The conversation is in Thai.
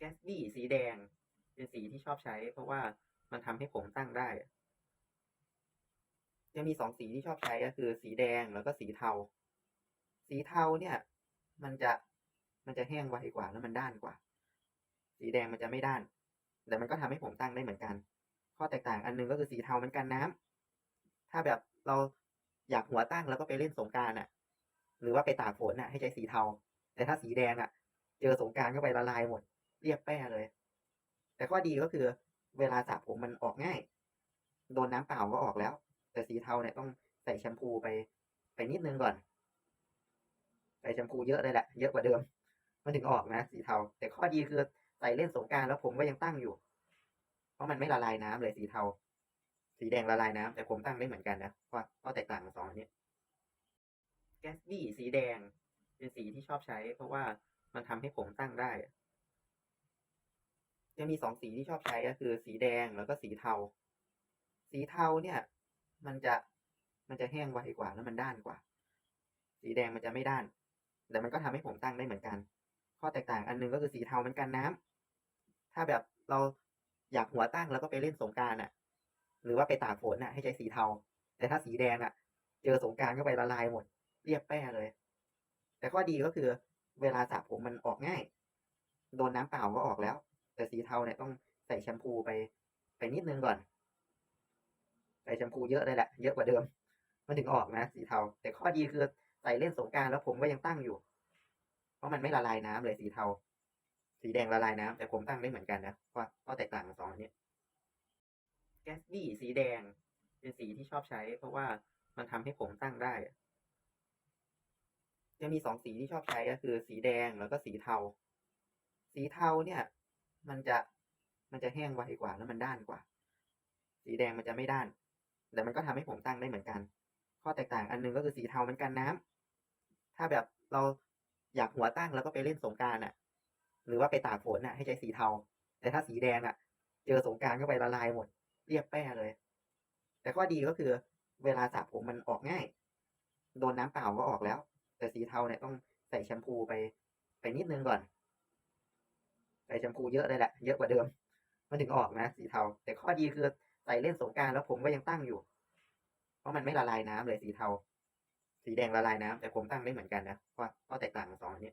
แกสบี้สีแดง เป็นสีที่ชอบใช้ เพราะว่ามันทำให้ผมตั้งได้จะมีสองสีที่ชอบใช้ก็คือ สีแดงแล้วก็สีเทา สีเทาเนี่ย มันจะมันจะแห้งไวกว่าแล้วมันด้านกว่า สีแดงมันจะไม่ด้าน แต่มันก็ทำให้ผมตั้งได้เหมือนกัน ข้อแตกต่างอันหนึงก็คือสีเทามันกันน้ำถ้าแบบเราอยากหัวตั้งแล้วก็ไปเล่นสงการอะ หรือว่าไปตากฝนอะ ให้ใช้สีเทา แต่ถ้าสีแดงอะ เจอสงกรารก็ไปละลายหมด เรียบแป้เลย แต่ข้อดีก็คือ เวลาสระผมมันออกง่าย โดนน้ำเปล่าก็ออกแล้ว แต่สีเทาเนี่ยต้องใส่แชมพูไปไปนิดนึงก่อน ใส่แชมพูเยอะเลยแหละ เยอะกว่าเดิม มันถึงออกนะสีเทา แต่ข้อดีคือใส่เล่นสงกรารแล้วผมก็ยังตั้งอยู่ เพราะมันไม่ละลายน้ำเลยสีเทา สีแดงละลายน้ำแต่ผมตั้งได้เหมือนกันนะว่าข้อแตกต่างของสองอันนี้แกสบี้สีแดง เป็นสีที่ชอบใช้ เพราะว่ามันทำให้ผมตั้งได้ จะมีสองสีที่ชอบใช้ก็คือสีแดงแล้วก็สีเทา สีเทาเนี่ย มันจะมันจะแห้งไวกว่าแล้วมันด้านกว่า สีแดงมันจะไม่ด้าน แต่มันก็ทำให้ผมตั้งได้เหมือนกัน ข้อแตกต่างอันหนึงก็คือสีเทามันกันน้ำถ้าแบบเราอยากหัวตั้งแล้วก็ไปเล่นสงการอะ หรือว่าไปตากฝนอะ ให้ใช้สีเทา แต่ถ้าสีแดงอะ เจอสงการก็ไปละลายหมด เรียบแป้เลย แต่ข้อดีก็คือ เวลาสระผมมันออกง่าย โดนน้ำเปล่าก็ออกแล้ว แต่สีเทาเนี่ยต้องใส่แชมพูไปไปนิดนึงก่อน ใส่แชมพูเยอะเลยแหละ เยอะกว่าเดิม มันถึงออกนะสีเทา แต่ข้อดีคือใส่เล่นสงการแล้วผมก็ยังตั้งอยู่ เพราะมันไม่ละลายน้ำเลยสีเทา สีแดงละลายน้ำแต่ผมตั้งได้เหมือนกันนะว่าข้อแตกต่างของสองอันนี้แกสบี้สีแดงเป็นสีที่ชอบใช้ เพราะว่ามันทำให้ผมตั้งได้จะมีสองสีที่ชอบใช้ก็คือสีแดงแล้วก็สีเทา สีเทาเนี่ย มันจะมันจะแห้งไวกว่าแล้วมันด้านกว่า สีแดงมันจะไม่ด้าน แต่มันก็ทำให้ผมตั้งได้เหมือนกัน ข้อแตกต่างอันหนึงก็คือสีเทามันกันน้ำถ้าแบบเราอยากหัวตั้งแล้วก็ไปเล่นสงการอะ หรือว่าไปตากฝนอะ ให้ใช้สีเทา แต่ถ้าสีแดงอะ เจอสงกรารก็ไปละลายหมด เรียบแป้เลย แต่ข้อดีก็คือ เวลาสระผมมันออกง่าย โดนน้ำเปล่าก็ออกแล้ว แต่สีเทาเนี่ยต้องใส่แชมพูไปไปนิดนึงก่อน ใส่แชมพูเยอะเลยแหละ เยอะกว่าเดิม มันถึงออกนะ สีเทา แต่ข้อดีคือใส่เล่นสงการแล้วผมก็ยังตั้งอยู่ เพราะมันไม่ละลายน้ำเลยสีเทา สีแดงละลายน้ำแต่ผมตั้งได้เหมือนกันนะเพราข้อแตกต่างของสองอันนี้